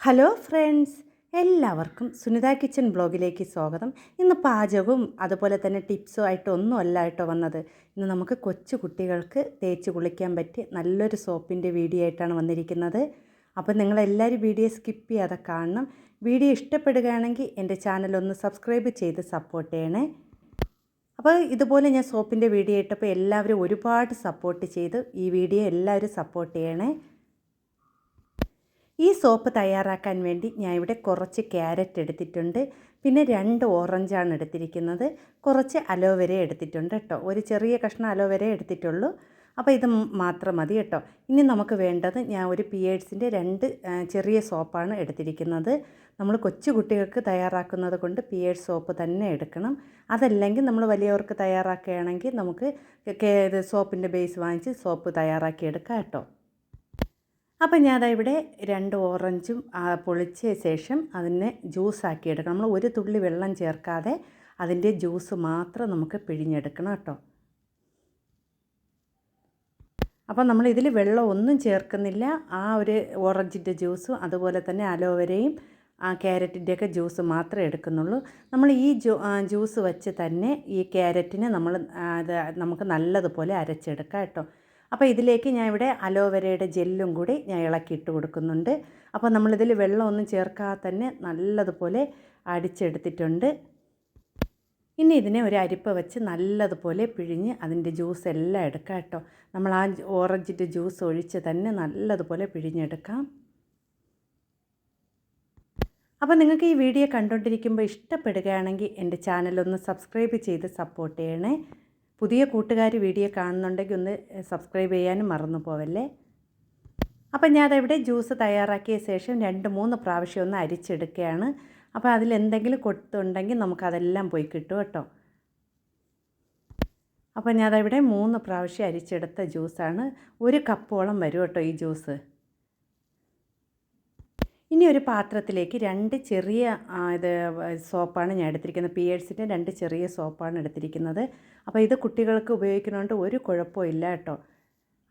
Hello friends എല്ലാവർക്കും Sunitha kitchen ബ്ലോഗിലേക്ക് സ്വാഗതം. ഇന്ന് പാചകവും അതുപോലെ തന്നെ ടിപ്സും ആയിട്ട് ഒന്നും അല്ല കേട്ടോ വന്നത്. ഇന്ന് നമുക്ക് കൊച്ചു കുട്ടികൾക്ക് തേച്ച് കുളിക്കാൻ പറ്റിയ നല്ലൊരു സോപ്പിന്റെ വീഡിയോ ആയിട്ടാണ് വന്നിരിക്കുന്നത്. അപ്പോൾ നിങ്ങളെല്ലാവരും വീഡിയോ സ്കിപ്പ് ചെയ്യാതെ കാണണം. വീഡിയോ ഇഷ്ടപ്പെടുകയാണെങ്കിൽ എന്റെ ചാനൽ ഒന്ന് സബ്സ്ക്രൈബ് ചെയ്ത് സപ്പോർട്ട് ചെയ്യണേ. അപ്പോൾ ഇതുപോലെ ഞാൻ സോപ്പിന്റെ വീഡിയോ ഇട്ടപ്പോൾ എല്ലാവരും ഒരുപാട് സപ്പോർട്ട് ചെയ്ത് ഈ വീഡിയോ എല്ലാവരും സപ്പോർട്ട് ചെയ്യണേ. ഈ സോപ്പ് തയ്യാറാക്കാൻ വേണ്ടി ഞാൻ ഇവിടെ കുറച്ച് ക്യാരറ്റ് എടുത്തിട്ടുണ്ട്. പിന്നെ രണ്ട് ഓറഞ്ചാണ് എടുത്തിരിക്കുന്നത്. കുറച്ച് അലോവെര എടുത്തിട്ടുണ്ട് കേട്ടോ. ഒരു ചെറിയ കഷ്ണം അലോവെര എടുത്തിട്ടുള്ളൂ. അപ്പോൾ ഇത് മാത്രം മതി കേട്ടോ. ഇനി നമുക്ക് വേണ്ടത് ഞാൻ ഒരു പിയേഴ്സിന്റെ രണ്ട് ചെറിയ സോപ്പാണ് എടുത്തിരിക്കുന്നത്. നമ്മൾ കൊച്ചു കുട്ടികൾക്ക് തയ്യാറാക്കുന്നത് കൊണ്ട് പിയേഴ്സ് സോപ്പ് തന്നെ എടുക്കണം. അതല്ലെങ്കിൽ നമ്മൾ വലിയവർക്ക് തയ്യാറാക്കുകയാണെങ്കിൽ നമുക്ക് സോപ്പിന്റെ ബേസ് വാങ്ങിച്ച് സോപ്പ് തയ്യാറാക്കി എടുക്കാം കേട്ടോ. അപ്പം ഞാൻ ഇവിടെ രണ്ട് ഓറഞ്ചും പൊളിച്ച ശേഷം അതിനെ ജ്യൂസാക്കി എടുക്കണം. നമ്മൾ ഒരു തുള്ളി വെള്ളം ചേർക്കാതെ അതിന്റെ ജ്യൂസ് മാത്രം നമുക്ക് പിഴിഞ്ഞെടുക്കണം കേട്ടോ. അപ്പോൾ നമ്മൾ ഇതിൽ വെള്ളം ഒന്നും ചേർക്കുന്നില്ല. ആ ഒരു ഓറഞ്ചിന്റെ ജ്യൂസും അതുപോലെ തന്നെ അലോവരയും ആ ക്യാരറ്റിന്റെയൊക്കെ ജ്യൂസ് മാത്രമേ എടുക്കുന്നുള്ളൂ. നമ്മൾ ഈ ജ്യൂസ് വെച്ച് തന്നെ ഈ ക്യാരറ്റിനെ നമ്മൾ അത് നമുക്ക് നല്ലതുപോലെ അരച്ചെടുക്കാം കേട്ടോ. അപ്പോൾ ഇതിലേക്ക് ഞാൻ ഇവിടെ അലോവെരയുടെ ജെല്ലും കൂടി ഞാൻ ഇളക്കിയിട്ട് കൊടുക്കുന്നുണ്ട്. അപ്പോൾ നമ്മളിതിൽ വെള്ളമൊന്നും ചേർക്കാതെ തന്നെ നല്ലതുപോലെ അടിച്ചെടുത്തിട്ടുണ്ട്. ഇനി ഇതിനെ ഒരു അരിപ്പ വെച്ച് നല്ലതുപോലെ പിഴിഞ്ഞ് അതിന്റെ ജ്യൂസ് എല്ലാം എടുക്കാം കേട്ടോ. നമ്മൾ ആ ഓറഞ്ചിന്റെ ജ്യൂസ് ഒഴിച്ച് തന്നെ നല്ലതുപോലെ പിഴിഞ്ഞെടുക്കാം. അപ്പോൾ നിങ്ങൾക്ക് ഈ വീഡിയോ കണ്ടുകൊണ്ടിരിക്കുമ്പോൾ ഇഷ്ടപ്പെടുകയാണെങ്കിൽ എന്റെ ചാനലൊന്ന് സബ്സ്ക്രൈബ് ചെയ്ത് സപ്പോർട്ട് ചെയ്യണേ. പുതിയ കൂട്ടുകാർ വീഡിയോ കാണുന്നുണ്ടെങ്കിൽ ഒന്ന് സബ്സ്ക്രൈബ് ചെയ്യാനും മറന്നു പോവല്ലേ അപ്പം അതവിടെ ജ്യൂസ് തയ്യാറാക്കിയ ശേഷം രണ്ട് മൂന്ന് പ്രാവശ്യം ഒന്ന് അരിച്ചെടുക്കുകയാണ്. അപ്പോൾ അതിലെന്തെങ്കിലും കൊടുത്തുണ്ടെങ്കിൽ നമുക്കതെല്ലാം പോയി കിട്ടും കേട്ടോ. അപ്പോൾ ഞാനതവിടെ മൂന്ന് പ്രാവശ്യം അരിച്ചെടുത്ത ജ്യൂസാണ്. ഒരു കപ്പോളം വരും കേട്ടോ ഈ ജ്യൂസ്. ഇനി ഒരു പാത്രത്തിലേക്ക് രണ്ട് ചെറിയ ഇത് സോപ്പാണ് ഞാൻ എടുത്തിരിക്കുന്നത്. പിയേഴ്സിന്റെ രണ്ട് ചെറിയ സോപ്പാണ് എടുത്തിരിക്കുന്നത്. അപ്പോൾ ഇത് കുട്ടികൾക്ക് ഉപയോഗിക്കുന്നതുകൊണ്ട് ഒരു കുഴപ്പവും ഇല്ല കേട്ടോ.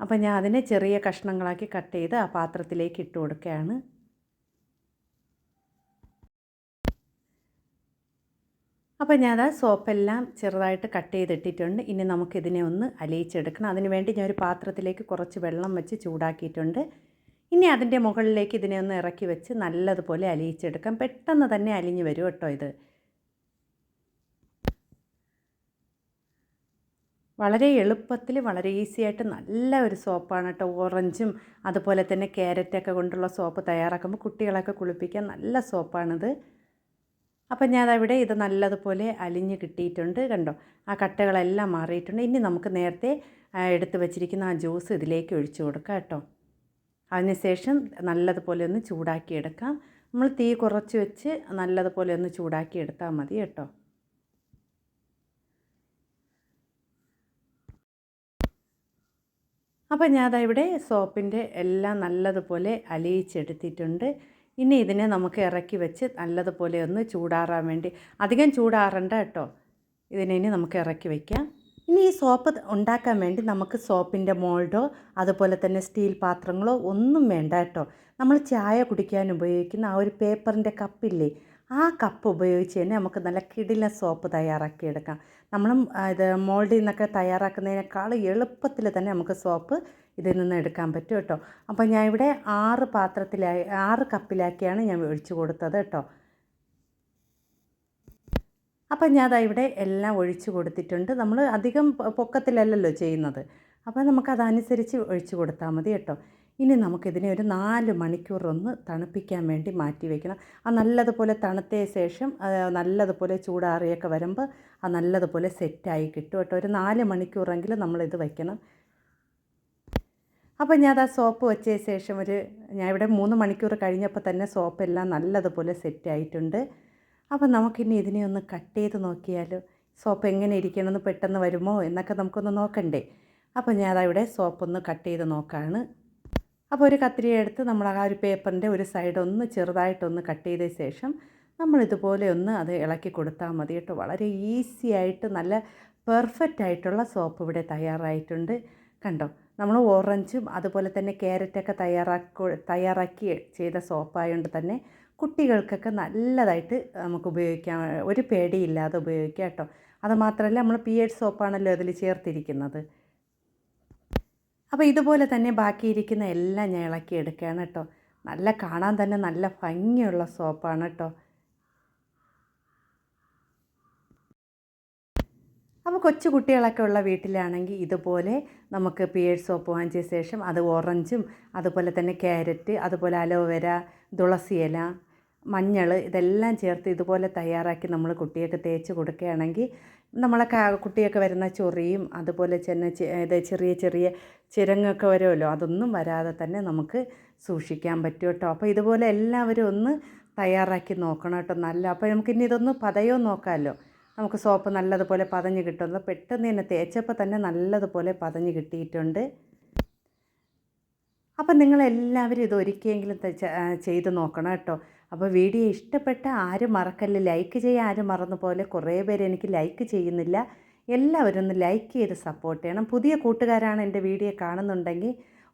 അപ്പോൾ ഞാൻ അതിനെ ചെറിയ കഷ്ണങ്ങളാക്കി കട്ട് ചെയ്ത് ആ പാത്രത്തിലേക്ക് ഇട്ട് കൊടുക്കുകയാണ്. അപ്പോൾ ഞാൻ ആ സോപ്പെല്ലാം ചെറുതായിട്ട് കട്ട് ചെയ്തിട്ടിട്ടുണ്ട്. ഇനി നമുക്കിതിനെ ഒന്ന് അലിയിച്ചെടുക്കണം. അതിനുവേണ്ടി ഞാൻ ഒരു പാത്രത്തിലേക്ക് കുറച്ച് വെള്ളം വെച്ച് ചൂടാക്കിയിട്ടുണ്ട്. ഇനി അതിന്റെ മുകളിലേക്ക് ഇതിനെ ഒന്ന് ഇറക്കി വെച്ച് നല്ലതുപോലെ അലിയിച്ചെടുക്കാം. പെട്ടെന്ന് തന്നെ അലിഞ്ഞു വരും കേട്ടോ ഇത്. വളരെ എളുപ്പത്തിൽ വളരെ ഈസി ആയിട്ട് നല്ല ഒരു സോപ്പാണ് കേട്ടോ. ഓറഞ്ചും അതുപോലെ തന്നെ ക്യാരറ്റൊക്കെ കൊണ്ടുള്ള സോപ്പ് തയ്യാറാക്കുമ്പോൾ കുട്ടികളൊക്കെ കുളിപ്പിക്കാൻ നല്ല സോപ്പാണിത്. അപ്പം ഞാൻ അവിടെ ഇത് നല്ലതുപോലെ അലിഞ്ഞ് കിട്ടിയിട്ടുണ്ട് കണ്ടോ? ആ കട്ടകളെല്ലാം മാറിയിട്ടുണ്ട്. ഇനി നമുക്ക് നേരത്തെ എടുത്ത് വച്ചിരിക്കുന്ന ആ ജ്യൂസ് ഇതിലേക്ക് ഒഴിച്ചു കൊടുക്കാം കേട്ടോ. അതിനുശേഷം നല്ലതുപോലെ ഒന്ന് ചൂടാക്കിയെടുക്കാം. നമ്മൾ തീ കുറച്ച് വെച്ച് നല്ലതുപോലെ ഒന്ന് ചൂടാക്കി എടുത്താൽ മതി കേട്ടോ. അപ്പോൾ ഞാൻ ഇവിടെ സോപ്പിന്റെ എല്ലാം നല്ലതുപോലെ അലിയിച്ചെടുത്തിട്ടുണ്ട്. ഇനി ഇതിനെ നമുക്ക് ഇറക്കി വെച്ച് നല്ലതുപോലെ ഒന്ന് ചൂടാറാൻ വേണ്ടി. അധികം ചൂടാറണ്ട കേട്ടോ. ഇതിനെ ഇനി നമുക്ക് ഇറക്കി വയ്ക്കാം ഇനി ഈ സോപ്പ് ഉണ്ടാക്കാൻ വേണ്ടി നമുക്ക് സോപ്പിന്റെ മോൾഡോ അതുപോലെ തന്നെ സ്റ്റീൽ പാത്രങ്ങളോ ഒന്നും വേണ്ട കേട്ടോ. നമ്മൾ ചായ കുടിക്കാൻ ഉപയോഗിക്കുന്ന ആ ഒരു പേപ്പറിന്റെ കപ്പില്ലേ ആ കപ്പ് ഉപയോഗിച്ച് തന്നെ നമുക്ക് നല്ല കിടില സോപ്പ് തയ്യാറാക്കിയെടുക്കാം. നമ്മൾ ഇത് മോൾഡിൽ നിന്നൊക്കെ തയ്യാറാക്കുന്നതിനേക്കാൾ എളുപ്പത്തിൽ തന്നെ നമുക്ക് സോപ്പ് ഇതിൽ നിന്ന് എടുക്കാൻ പറ്റും കേട്ടോ. അപ്പോൾ ഞാൻ ഇവിടെ ആറ് പാത്രത്തിലായി ആറ് കപ്പിലാക്കിയാണ് ഞാൻ ഒഴിച്ചു കൊടുത്തത് കേട്ടോ. അപ്പം ഞാൻ അതാ ഇവിടെ എല്ലാം ഒഴിച്ചു കൊടുത്തിട്ടുണ്ട്. നമ്മൾ അധികം പൊക്കത്തിലല്ലല്ലോ ചെയ്യുന്നത്. അപ്പോൾ നമുക്കതനുസരിച്ച് ഒഴിച്ചു കൊടുത്താൽ മതി കേട്ടോ. ഇനി നമുക്കിതിനെ ഒരു നാല് മണിക്കൂർ ഒന്ന് തണുപ്പിക്കാൻ വേണ്ടി മാറ്റി വയ്ക്കണം ആ നല്ലതുപോലെ തണുത്തിയ ശേഷം നല്ലതുപോലെ ചൂടാറിയൊക്കെ വരുമ്പോൾ ആ നല്ലതുപോലെ സെറ്റായി കിട്ടും കേട്ടോ. ഒരു നാല് മണിക്കൂറെങ്കിലും നമ്മളിത് വയ്ക്കണം അപ്പോൾ ഞാൻ ആ സോപ്പ് വെച്ച ശേഷം ഒരു ഞാൻ ഇവിടെ മൂന്ന് മണിക്കൂർ കഴിഞ്ഞപ്പോൾ തന്നെ സോപ്പ് എല്ലാം നല്ലതുപോലെ സെറ്റായിട്ടുണ്ട്. അപ്പോൾ നമുക്കിനി ഇതിനെ ഒന്ന് കട്ട് ചെയ്ത് നോക്കിയാലോ? സോപ്പ് എങ്ങനെ ഇരിക്കണമെന്ന് പെട്ടെന്ന് വരുമോ എന്നൊക്കെ നമുക്കൊന്ന് നോക്കണ്ടേ? അപ്പോൾ ഞാൻ അതവിടെ സോപ്പ് ഒന്ന് കട്ട് ചെയ്ത് നോക്കാണ്. അപ്പോൾ ഒരു കത്തിരി എടുത്ത് നമ്മൾ ആ ഒരു പേപ്പറിന്റെ ഒരു സൈഡ് ഒന്ന് ചെറുതായിട്ടൊന്ന് കട്ട് ചെയ്ത ശേഷം നമ്മൾ ഇതുപോലെ ഒന്ന് അത് ഇളക്കി കൊടുത്താൽ മതി കേട്ടോ. വളരെ ഈസി ആയിട്ട് നല്ല പെർഫെക്റ്റ് ആയിട്ടുള്ള സോപ്പ് ഇവിടെ തയ്യാറായിട്ടുണ്ട്. കണ്ടോ? നമ്മൾ ഓറഞ്ചും അതുപോലെ തന്നെ ക്യാരറ്റൊക്കെ തയ്യാറാക്കി തയ്യാറാക്കി ചെയ്ത സോപ്പായതുകൊണ്ട് തന്നെ കുട്ടികൾക്കൊക്കെ നല്ലതായിട്ട് നമുക്ക് ഉപയോഗിക്കാം ഒരു പേടിയില്ലാതെ ഉപയോഗിക്കാം കേട്ടോ. അതുമാത്രമല്ല നമ്മൾ പി എഡ് സോപ്പാണല്ലോ അതിൽ ചേർത്തിരിക്കുന്നത്. അപ്പോൾ ഇതുപോലെ തന്നെ ബാക്കിയിരിക്കുന്ന എല്ലാം ഞാൻ ഇളക്കി എടുക്കുകയാണ് കേട്ടോ. നല്ല കാണാൻ തന്നെ നല്ല ഭംഗിയുള്ള സോപ്പാണ് കേട്ടോ. അപ്പോൾ കൊച്ചു കുട്ടികളൊക്കെ ഉള്ള വീട്ടിലാണെങ്കിൽ ഇതുപോലെ നമുക്ക് പിയേഴ്സ് സോപ്പ് വാങ്ങിച്ച ശേഷം അത് ഓറഞ്ചും അതുപോലെ തന്നെ ക്യാരറ്റ് അതുപോലെ അലോവേര തുളസി ഇല മഞ്ഞൾ ഇതെല്ലാം ചേർത്ത് ഇതുപോലെ തയ്യാറാക്കി നമ്മൾ കുട്ടിയൊക്കെ തേച്ച് കൊടുക്കുകയാണെങ്കിൽ നമ്മളെ കുട്ടിയൊക്കെ വരുന്ന ചൊറിയും അതുപോലെ തന്നെ ഇത് ചെറിയ ചെറിയ ചിരങ്ങൊക്കെ വരുമല്ലോ അതൊന്നും വരാതെ തന്നെ നമുക്ക് സൂക്ഷിക്കാൻ പറ്റും കേട്ടോ. അപ്പോൾ ഇതുപോലെ എല്ലാവരും ഒന്ന് തയ്യാറാക്കി നോക്കണം കേട്ടോ നല്ല. അപ്പോൾ നമുക്ക് നമുക്കിനി ഇതൊന്ന് പതയോ നോക്കാമല്ലോ. നമുക്ക് സോപ്പ് നല്ലതുപോലെ പതഞ്ഞ് കിട്ടുന്നത് പെട്ടെന്ന് തന്നെ തേച്ചപ്പോൾ തന്നെ നല്ലതുപോലെ പതഞ്ഞ് കിട്ടിയിട്ടുണ്ട്. അപ്പം നിങ്ങളെല്ലാവരും ഇത് ഒരിക്കലെങ്കിലും ചെയ്ത് നോക്കണം കേട്ടോ. അപ്പോൾ വീഡിയോ ഇഷ്ടപ്പെട്ട ആരും മറക്കല്ല? ലൈക്ക് ചെയ്യാൻ ആരും മറന്ന പോലെ കുറേ പേര് എനിക്ക് ലൈക്ക് ചെയ്യുന്നില്ല. എല്ലാവരും ഒന്ന് ലൈക്ക് ചെയ്ത് സപ്പോർട്ട് ചെയ്യണം. പുതിയ കൂട്ടുകാരാണ് എന്റെ വീഡിയോ കാണുന്നുണ്ടെങ്കിൽ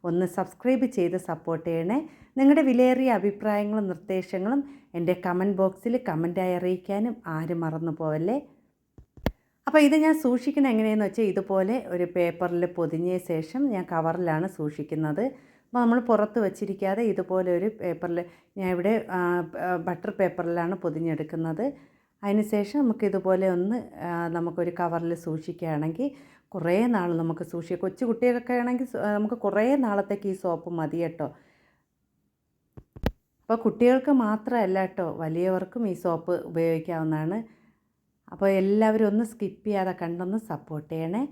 ഒന്ന് സബ്സ്ക്രൈബ് ചെയ്ത് സപ്പോർട്ട് ചെയ്യണേ. നിങ്ങളുടെ വിലയേറിയ അഭിപ്രായങ്ങളും നിർദ്ദേശങ്ങളും എന്റെ കമന്റ് ബോക്സിൽ കമന്റായി അറിയിക്കാനും ആരും മറന്നു പോവല്ലേ? അപ്പോൾ ഇത് ഞാൻ സൂക്ഷിക്കുന്നത് എങ്ങനെയെന്ന് വെച്ചാൽ ഇതുപോലെ ഒരു പേപ്പറിൽ പൊതിഞ്ഞ ശേഷം ഞാൻ കവറിലാണ് സൂക്ഷിക്കുന്നത്. അപ്പോൾ നമ്മൾ പുറത്ത് വച്ചിരിക്കാതെ ഇതുപോലെ ഒരു പേപ്പറിൽ ഞാൻ ഇവിടെ ബട്ടർ പേപ്പറിലാണ് പൊതിഞ്ഞെടുക്കുന്നത്. അതിനുശേഷം നമുക്ക് ഇതുപോലെ ഒന്ന് നമുക്കൊരു കവറിൽ സൂക്ഷിക്കുകയാണെങ്കിൽ കുറേ നാൾ നമുക്ക് സൂക്ഷിക്കാം. കൊച്ചു കുട്ടികൾക്കൊക്കെ ആണെങ്കിൽ നമുക്ക് കുറേ നാളത്തേക്ക് ഈ സോപ്പ് മതി കേട്ടോ. അപ്പോൾ കുട്ടികൾക്ക് മാത്രമല്ല കേട്ടോ വലിയവർക്കും ഈ സോപ്പ് ഉപയോഗിക്കാവുന്നതാണ്. അപ്പോൾ എല്ലാവരും ഒന്ന് സ്കിപ്പ് ചെയ്യാതെ കണ്ടൊന്ന് സപ്പോർട്ട് ചെയ്യണേ.